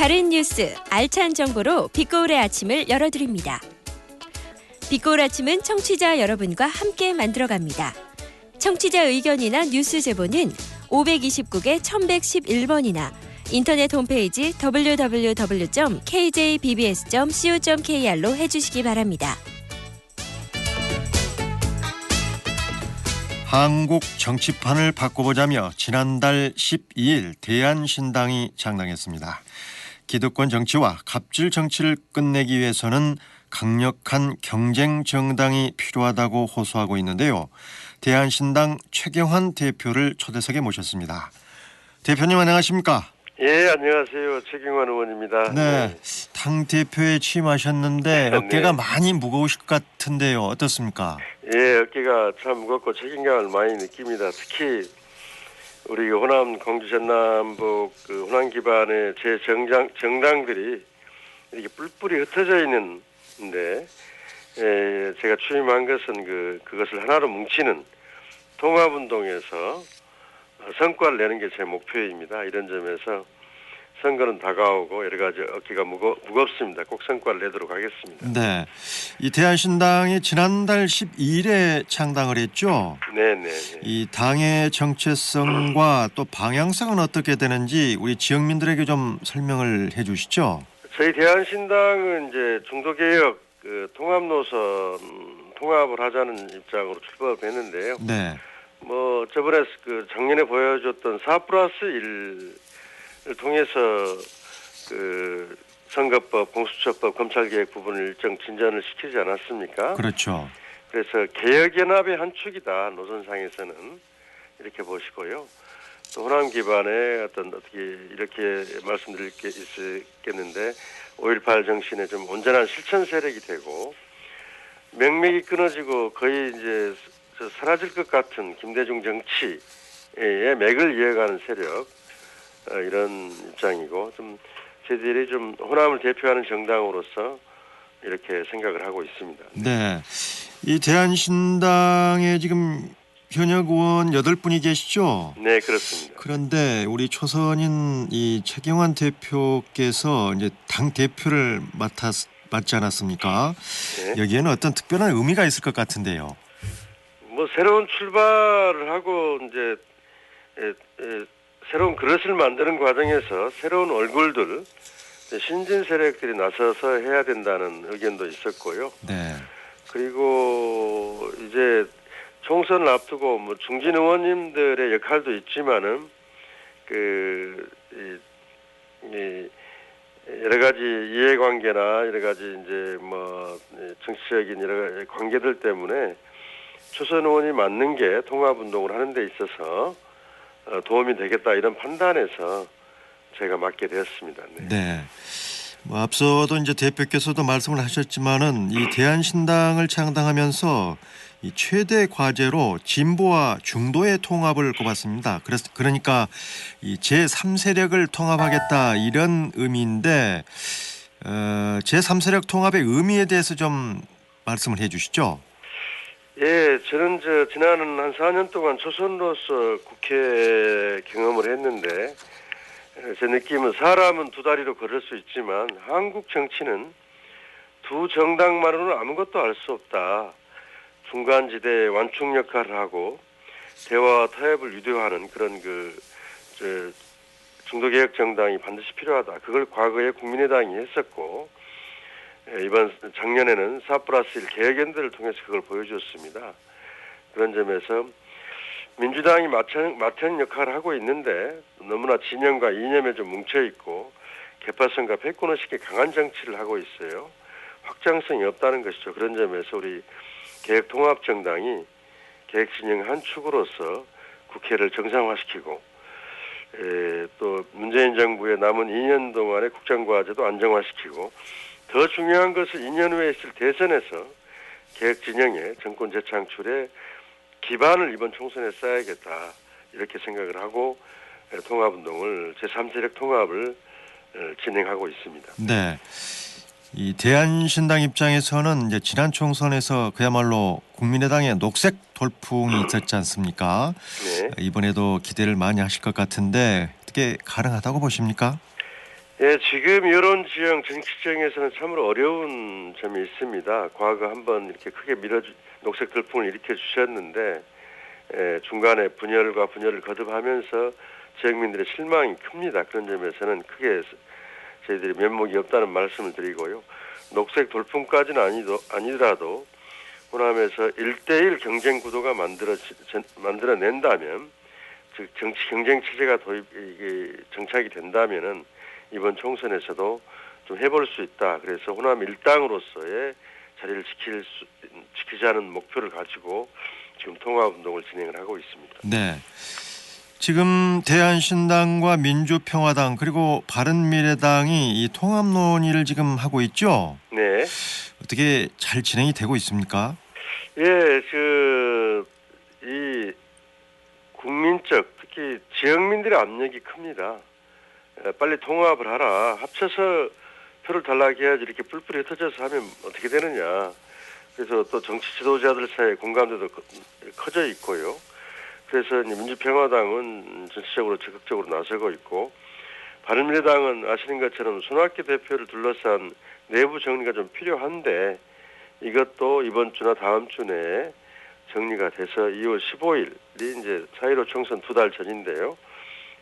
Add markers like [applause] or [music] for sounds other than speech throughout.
바른 뉴스, 알찬 정보로 빛고울의 아침을 열어드립니다. 빛고울 아침은 청취자 여러분과 함께 만들어갑니다. 청취자 의견이나 뉴스 제보는 529개 1111번이나 인터넷 홈페이지 www.kjbbs.co.kr로 해주시기 바랍니다. 한국 정치판을 바꿔보자며 지난달 12일 대한신당이 창당했습니다. 기득권 정치와 갑질 정치를 끝내기 위해서는 강력한 경쟁 정당이 필요하다고 호소하고 있는데요. 대한신당 최경환 대표를 초대석에 모셨습니다. 대표님 안녕하십니까? 예, 안녕하세요. 최경환 의원입니다. 네, 당 대표에 취임하셨는데 [laughs] 네. 어깨가 많이 무거우실 것 같은데요. 어떻습니까? 예, 어깨가 참 무겁고 책임감을 많이 느낍니다. 특히 우리 호남 공주 전남북 그 호남 기반의 제 정당 정당들이 이렇게 뿔뿔이 흩어져 있는데 예, 제가 취임한 것은 그 그것을 하나로 뭉치는 통합 운동에서 성과를 내는 게 제 목표입니다. 이런 점에서 선거는 다가오고 여러 가지 어깨가 무거, 무겁습니다. 꼭 성과를 내도록 하겠습니다. 네, 이 대한신당이 지난달 12일에 창당을 했죠. 네 네. 이 당의 정체성과 또 방향성은 어떻게 되는지 우리 지역민들에게 좀 설명을 해 주시죠. 저희 대한신당은 이제 중도개혁 그 통합 노선 통합을 하자는 입장으로 출범을 했는데요. 네, 뭐 저번에 그 작년에 보여줬던 4 플러스 1을 통해서 그 선거법, 공수처법, 검찰개혁 부분을 일정 진전을 시키지 않았습니까? 그렇죠. 그래서 개혁연합의 한 축이다 노선상에서는 이렇게 보시고요. 또 호남 기반의 어떤 어떻게 이렇게 말씀드릴 게 있겠는데 5.18 정신의 좀 온전한 실천 세력이 되고 명맥이 끊어지고 거의 이제 저 사라질 것 같은 김대중 정치의 맥을 이어가는 세력 어, 이런 입장이고 좀 저희들이 좀 호남을 대표하는 정당으로서 이렇게 생각을 하고 있습니다. 네, 이 대한신당에 지금 현역 의원 8분이 계시죠. 네 그렇습니다. 그런데 우리 초선인 이 최경환 대표께서 이제 당 대표를 맡았 맡지 않았습니까? 네. 여기에는 어떤 특별한 의미가 있을 것 같은데요. 뭐 새로운 출발을 하고 이제 에, 에, 새로운 그릇을 만드는 과정에서 새로운 얼굴들 신진 세력들이 나서서 해야 된다는 의견도 있었고요. 네, 그리고 이제 총선을 앞두고 뭐 중진 의원님들의 역할도 있지만은 그 이, 이 여러 가지 이해관계나 여러 가지 이제 뭐 정치적인 여러 가지 관계들 때문에 초선 의원이 맞는 게 통합 운동을 하는 데 있어서 어, 도움이 되겠다 이런 판단에서 제가 맡게 되었습니다. 네. 네. 뭐 앞서도 이제 대표께서도 말씀을 하셨지만은 이 대한신당을 창당하면서 이 최대 과제로 진보와 중도의 통합을 꼽았습니다. 그래서 그러니까 이 제3세력을 통합하겠다 이런 의미인데 어, 제3세력 통합의 의미에 대해서 좀 말씀을 해 주시죠. 예, 저는 저 지난 한 4년 동안 초선으로서 국회 경험을 했는데 에, 제 느낌은 사람은 두 다리로 걸을 수 있지만 한국 정치는 두 정당만으로는 아무것도 알 수 없다. 중간지대 완충 역할을 하고 대화와 타협을 유도하는 그런 그 저, 중도개혁 정당이 반드시 필요하다. 그걸 과거에 국민의당이 했었고 예, 이번 작년에는 4 플러스 1 개혁연대를 통해서 그걸 보여줬습니다. 그런 점에서 민주당이 맡은, 맡은 역할을 하고 있는데 너무나 진영과 이념에 좀 뭉쳐있고 개파성과 패권의식에 강한 정치를 하고 있어요. 확장성이 없다는 것이죠. 그런 점에서 우리 개혁통합정당이 개혁진영 한 축으로서 국회를 정상화시키고 에, 또 문재인 정부의 남은 2년 동안의 국정과제도 안정화시키고 더 중요한 것은 2년 후에 있을 대선에서 개혁 진영의 정권 재창출에 기반을 이번 총선에 쌓아야겠다 이렇게 생각을 하고 에, 통합운동을 제3세력 통합을 에, 진행하고 있습니다. 네. 이 대한신당 입장에서는 이제 지난 총선에서 그야말로 국민의당의 녹색 돌풍이 있었지 않습니까? 네. 이번에도 기대를 많이 하실 것 같은데 어떻게 가능하다고 보십니까? 예, 지금 여론 지형 정치정에서는 참으로 어려운 점이 있습니다. 과거 한번 이렇게 크게 밀어 녹색 돌풍을 일으켜 주셨는데 예, 중간에 분열과 분열을 거듭하면서 지역민들의 실망이 큽니다. 그런 점에서는 크게 저희들이 면목이 없다는 말씀을 드리고요. 녹색 돌풍까지는 아니도, 아니더라도 호남에서 일대일 경쟁 구도가 만들어 만들어낸다면 즉 정치 경쟁 체제가 도입 이게 정착이 된다면은 이번 총선에서도 좀 해볼 수 있다. 그래서 호남 일당으로서의 자리를 지킬 수, 지키자는 목표를 가지고 지금 통합 운동을 진행을 하고 있습니다. 네. 지금 대한신당과 민주평화당 그리고 바른미래당이 이 통합 논의를 지금 하고 있죠. 네. 어떻게 잘 진행이 되고 있습니까? 예, 그, 이, 국민적, 특히 지역민들의 압력이 큽니다. 에, 빨리 통합을 하라. 합쳐서 표를 달라고 해야지 이렇게 뿔뿔이 흩어져서 하면 어떻게 되느냐. 그래서 또 정치 지도자들 사이에 공감대도 커- 커져 있고요. 그래서 민주평화당은 전체적으로 적극적으로 나서고 있고, 바른미래당은 아시는 것처럼 손학규 대표를 둘러싼 내부 정리가 좀 필요한데, 이것도 이번 주나 다음 주 내에 정리가 돼서 2월 15일이 이제 4.15 총선 두 달 전인데요.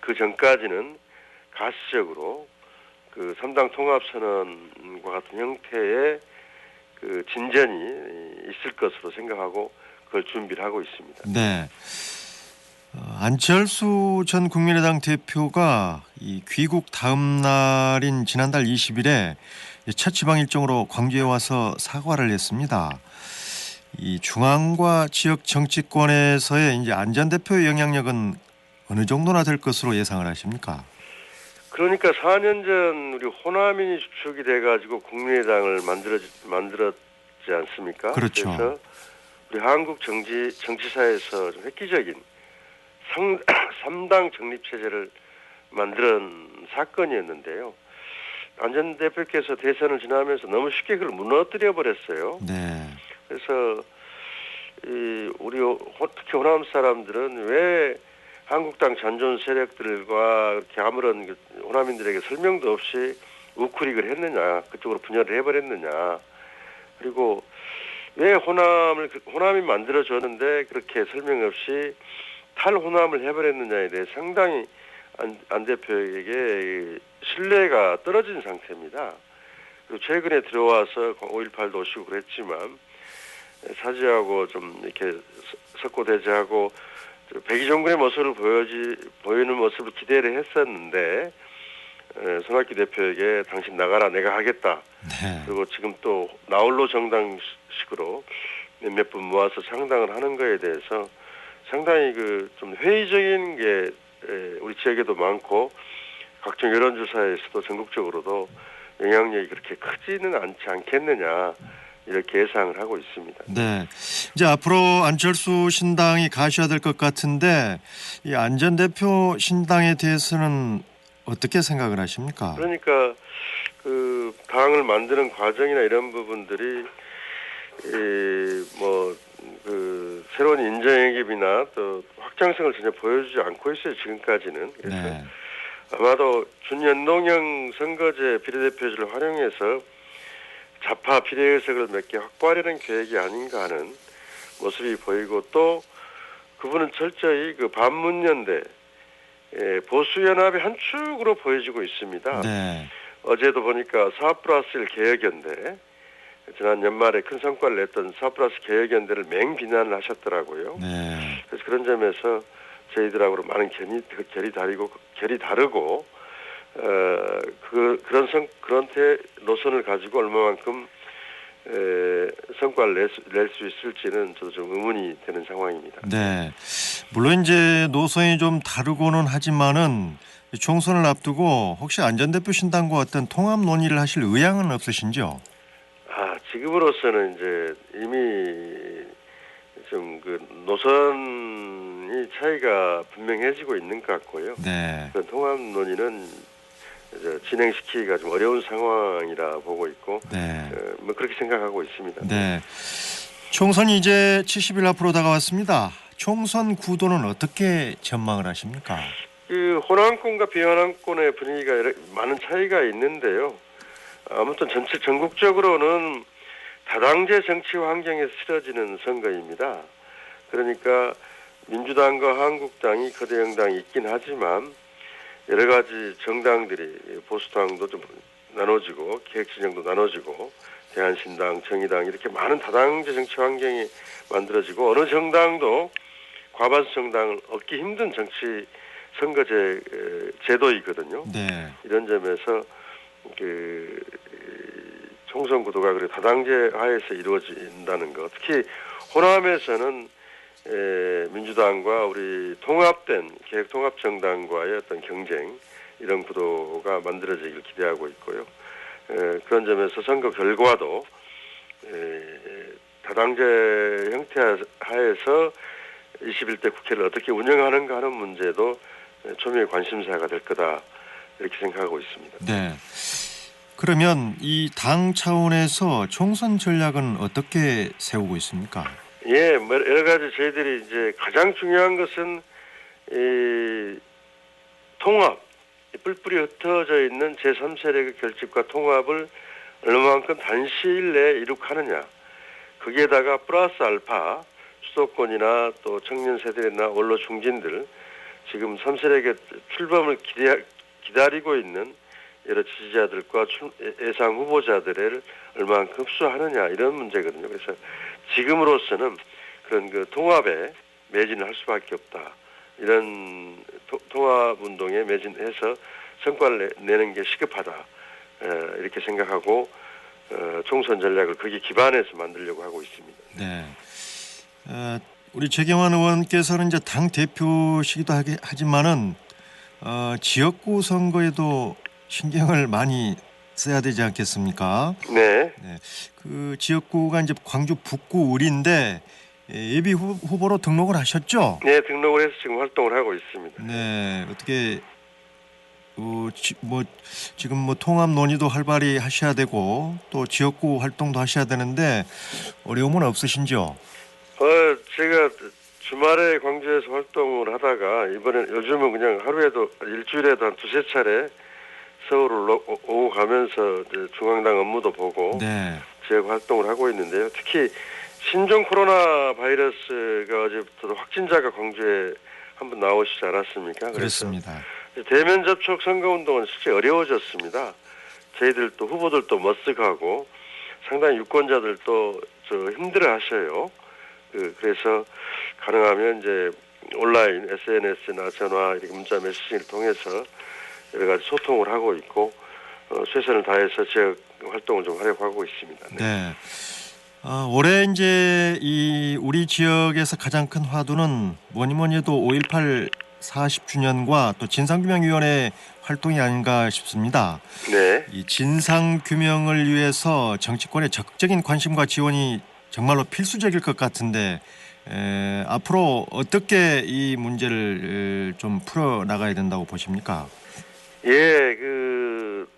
그 전까지는 가시적으로 그 3당 통합선언과 같은 형태의 그 진전이 있을 것으로 생각하고 그걸 준비를 하고 있습니다. 네. 어, 안철수 전 국민의당 대표가 이 귀국 다음 날인 지난달 20일에 첫 지방 일정으로 광주에 와서 사과를 했습니다. 이 중앙과 지역 정치권에서의 이제 안전 대표의 영향력은 어느 정도나 될 것으로 예상을 하십니까? 그러니까 4년 전 우리 호남인이 주축이 돼가지고 국민의당을 만들어 만들었지 않습니까? 그렇죠. 그래서 우리 한국 정치 정치사에서 좀 획기적인 상, 3당 정립 체제를 만든 사건이었는데요. 안전 대표께서 대선을 지나면서 너무 쉽게 그걸 무너뜨려 버렸어요. 네. 그래서 이 우리 호- 특히 호남 사람들은 왜 한국당 잔존 세력들과 이렇게 아무런 그 호남인들에게 설명도 없이 우크릭을 했느냐 그쪽으로 분열을 해버렸느냐 그리고 왜 호남을 그- 호남이 만들어줬는데 그렇게 설명 없이 탈호남을 해버렸느냐에 대해 상당히 안, 안 대표에게 이 신뢰가 떨어진 상태입니다. 그리고 최근에 들어와서 5.18도 오시고 그랬지만 사지하고 좀 이렇게 석고대지하고 백의종군의 모습을 보여지 보이는 모습을 기대를 했었는데 에, 손학규 대표에게 당신 나가라 내가 하겠다 네. 그리고 지금 또 나홀로 정당식으로 몇몇 분 모아서 창당을 하는 거에 대해서 상당히 그 좀 회의적인 게 에, 우리 지역에도 많고 각종 여론조사에서도 전국적으로도 영향력이 그렇게 크지는 않지 않겠느냐 이렇게 예상을 하고 있습니다. 네. 이제 앞으로 안철수 신당이 가셔야 될 것 같은데 이 안전 대표 신당에 대해서는 어떻게 생각을 하십니까? 그러니까 그 당을 만드는 과정이나 이런 부분들이 이뭐그 새로운 인정행입이나 또 확장성을 전혀 보여주지 않고 있어요 지금까지는 그래서 네. 아마도 준연동형 선거제 비례대표제를 활용해서 좌파 비례의석을 몇 개 확보하려는 계획이 아닌가 하는 모습이 보이고 또 그분은 철저히 그 반문연대 예, 보수연합의 한 축으로 보여지고 있습니다. 네. 어제도 보니까 4 플러스 1 개혁연대 지난 연말에 큰 성과를 냈던 4 플러스 개혁연대를 맹비난을 하셨더라고요. 네. 그래서 그런 점에서 저희들하고 많은 결이, 결이 다르고 결이 다르고 어, 그 그런 성 그런 태 노선을 가지고 얼마만큼 에, 성과를 낼 수, 낼 수 있을지는 저도 좀 의문이 되는 상황입니다. 네. 물론 이제 노선이 좀 다르고는 하지만은 총선을 앞두고 혹시 안전 대표 신당과 어떤 통합 논의를 하실 의향은 없으신지요? 아 지금으로서는 이제 이미 좀 그 노선이 차이가 분명해지고 있는 것 같고요. 네. 그런 통합 논의는 진행시키기가 좀 어려운 상황이라 보고 있고 네. 어, 뭐 그렇게 생각하고 있습니다. 네. 총선이 이제 70일 앞으로 다가왔습니다. 총선 구도는 어떻게 전망을 하십니까? 그 호남권과 비호남권의 분위기가 많은 차이가 있는데요. 아무튼 전체 전국적으로는 다당제 정치 환경에서 치러지는 선거입니다. 그러니까 민주당과 한국당이 거대 정당이 있긴 하지만 여러 가지 정당들이 보수당도 좀 나눠지고 기획진영도 나눠지고 대한신당, 정의당 이렇게 많은 다당제 정치 환경이 만들어지고 어느 정당도 과반수 정당을 얻기 힘든 정치 선거제 에, 제도이거든요. 네. 이런 점에서 그 이, 총선 구도가 그래 다당제 하에서 이루어진다는 것. 특히 호남에서는 에, 민주당과 우리 통합된 계획 통합 정당과의 어떤 경쟁 이런 구도가 만들어지길 기대하고 있고요. 에, 그런 점에서 선거 결과도 에, 다당제 형태 하에서 21대 국회를 어떻게 운영하는가 하는 문제도 초미의 관심사가 될 거다 이렇게 생각하고 있습니다. 네. 그러면 이 당 차원에서 총선 전략은 어떻게 세우고 있습니까? 예, 뭐 여러 가지 저희들이 이제 가장 중요한 것은 이 통합, 이 뿔뿔이 흩어져 있는 제3세력의 결집과 통합을 얼마만큼 단시일 내에 이룩하느냐. 거기에다가 플러스 알파 수도권이나 또 청년 세대나 원로 중진들 지금 3세력의 출범을 기대, 기다리고 있는 여러 지지자들과 출- 예- 예상 후보자들을 얼마만큼 흡수하느냐 이런 문제거든요. 그래서 지금으로서는 그런 그 통합에 매진을 할 수밖에 없다. 이런 토- 통합 운동에 매진해서 성과를 내, 내는 게 시급하다. 에, 이렇게 생각하고 어, 총선 전략을 거기 기반해서 만들려고 하고 있습니다. 네. 어, 우리 최경환 의원께서는 이제 당 대표시기도 하지만은 어, 지역구 선거에도 신경을 많이 써야 되지 않겠습니까? 네. 그 지역구가 이제 광주 북구 을인데 예, 예비 후, 후보로 등록을 하셨죠? 네, 등록을 해서 지금 활동을 하고 있습니다. 네, 어떻게 어, 지, 뭐 지금 뭐 통합 논의도 활발히 하셔야 되고 또 지역구 활동도 하셔야 되는데 어려움은 없으신지요? 어, 제가 주말에 광주에서 활동을 하다가 이번에 요즘은 그냥 하루에도 일주일에도 한 두세 차례 서울을 오- 오고 가면서 중앙당 업무도 보고 네, 지역 활동을 하고 있는데요. 특히 신종 코로나 바이러스가 어제부터 확진자가 광주에 한 분 나오시지 않았습니까? 그렇습니다. 대면 접촉 선거 운동은 실제 어려워졌습니다. 저희들도 후보들도 머쓱하고 상당히 유권자들도 저 힘들어 하셔요. 그, 그래서 가능하면 이제 온라인, SNS나 전화, 이렇게 문자 메시지를 통해서 여러 가지 소통을 하고 있고 어, 최선을 다해서 지역 활동을 좀 하려고 하고 있습니다. 네. 네. 아, 올해 이제 이 우리 지역에서 가장 큰 화두는 뭐니 뭐니 해도 5.18 40주년과 또 진상규명위원회 활동이 아닌가 싶습니다. 네. 이 진상 규명을 위해서 정치권의 적극적인 관심과 지원이 정말로 필수적일 것 같은데 에, 앞으로 어떻게 이 문제를 에, 좀 풀어 나가야 된다고 보십니까? 예, 그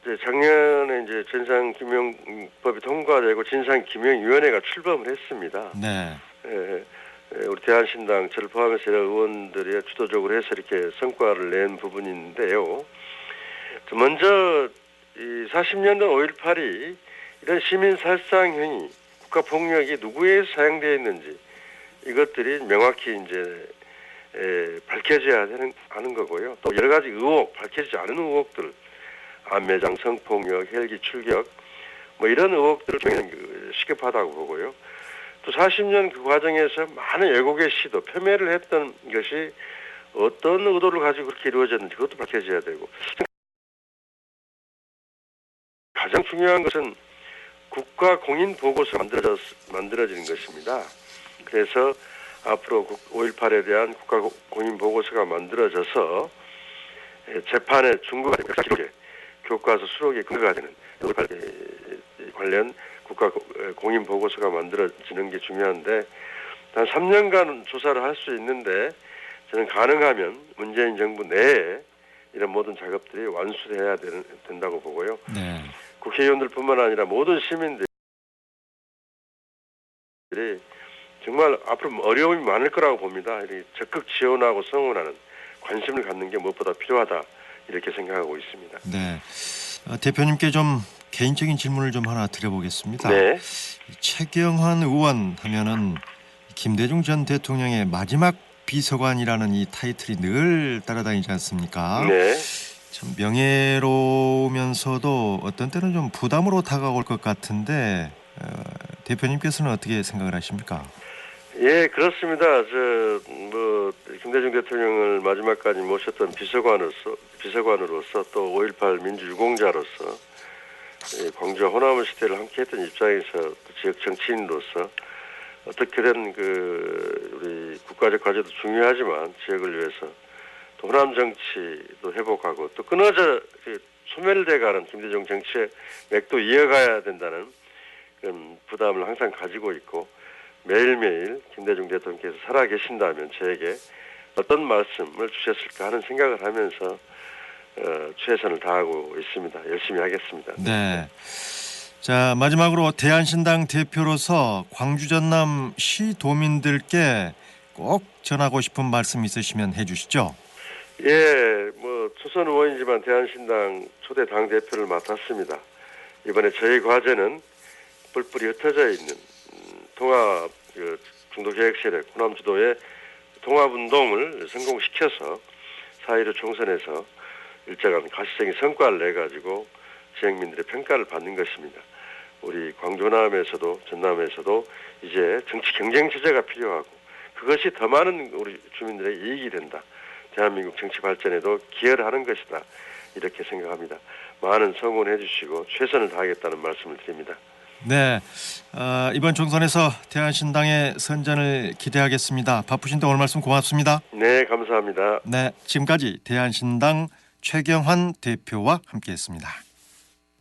이제 작년에 이제 진상 규명법이 통과되고 진상 규명 위원회가 출범을 했습니다. 네, 예, 예, 우리 대한신당 저를 포함해서 여러 의원들이 주도적으로 해서 이렇게 성과를 낸 부분인데요. 저 먼저 이 40년대 5.18이 이런 시민 살상 행위, 국가 폭력이 누구에 사용되어 있는지 이것들이 명확히 이제 에, 밝혀져야 되는 하는 거고요. 또 여러 가지 의혹, 밝혀지지 않은 의혹들, 안매장 성폭력, 헬기 출격, 뭐 이런 의혹들을 굉장히 그 시급하다고 보고요. 또 40년 그 과정에서 많은 왜곡의 시도, 폄훼를 했던 것이 어떤 의도를 가지고 그렇게 이루어졌는지 그것도 밝혀져야 되고 가장 중요한 것은 국가 공인 보고서 만들어져 만들어지는 것입니다. 그래서 앞으로 5.18에 대한 국가 공인 보고서가 만들어져서 에, 재판에 중국가 기록에 교과서 수록의 근거가 되는 5.18 관련 국가 공인 보고서가 만들어지는 게 중요한데 한 3년간 조사를 할 수 있는데 저는 가능하면 문재인 정부 내에 이런 모든 작업들이 완수돼야 되는, 된다고 보고요. 네, 국회의원들뿐만 아니라 모든 시민들이 정말 앞으로 어려움이 많을 거라고 봅니다. 이렇게 적극 지원하고 성원하는 관심을 갖는 게 무엇보다 필요하다 이렇게 생각하고 있습니다. 네. 어, 대표님께 좀 개인적인 질문을 좀 하나 드려보겠습니다. 네, 최경환 의원 하면은 김대중 전 대통령의 마지막 비서관이라는 이 타이틀이 늘 따라다니지 않습니까? 네, 참 명예로우면서도 어떤 때는 좀 부담으로 다가올 것 같은데 어, 대표님께서는 어떻게 생각을 하십니까? 예, 그렇습니다. 저 뭐 김대중 대통령을 마지막까지 모셨던 비서관으로서 비서관으로서 또 5.18 민주유공자로서 예, 광주와 호남의 시대를 함께 했던 입장에서 또 지역 정치인으로서 어떻게든 그 우리 국가적 과제도 중요하지만 지역을 위해서 또 호남 정치도 회복하고 또 끊어져 그 소멸돼가는 김대중 정치의 맥도 이어가야 된다는 그런 부담을 항상 가지고 있고 매일매일 김대중 대통령께서 살아 계신다면 저에게 어떤 말씀을 주셨을까 하는 생각을 하면서 어, 최선을 다하고 있습니다. 열심히 하겠습니다. 네. 자 마지막으로 대한신당 대표로서 광주 전남 시 도민들께 꼭 전하고 싶은 말씀 있으시면 해주시죠. 예, 뭐 초선 의원이지만 대한신당 초대 당 대표를 맡았습니다. 이번에 저희 과제는 뿔뿔이 흩어져 있는 음, 통합 그 중도 개혁 세력 호남 주도의 통합 운동을 성공시켜서 사회로 총선에서 일정한 가시적인 성과를 내 가지고 지역민들의 평가를 받는 것입니다. 우리 광주 호남에서도 전남에서도 이제 정치 경쟁 체제가 필요하고 그것이 더 많은 우리 주민들의 이익이 된다. 대한민국 정치 발전에도 기여를 하는 것이다. 이렇게 생각합니다. 많은 성원해 주시고 최선을 다하겠다는 말씀을 드립니다. 네, 어, 이번 총선에서 대한신당의 선전을 기대하겠습니다. 바쁘신데 오늘 말씀 고맙습니다. 네, 감사합니다. 네, 지금까지 대한신당 최경환 대표와 함께했습니다.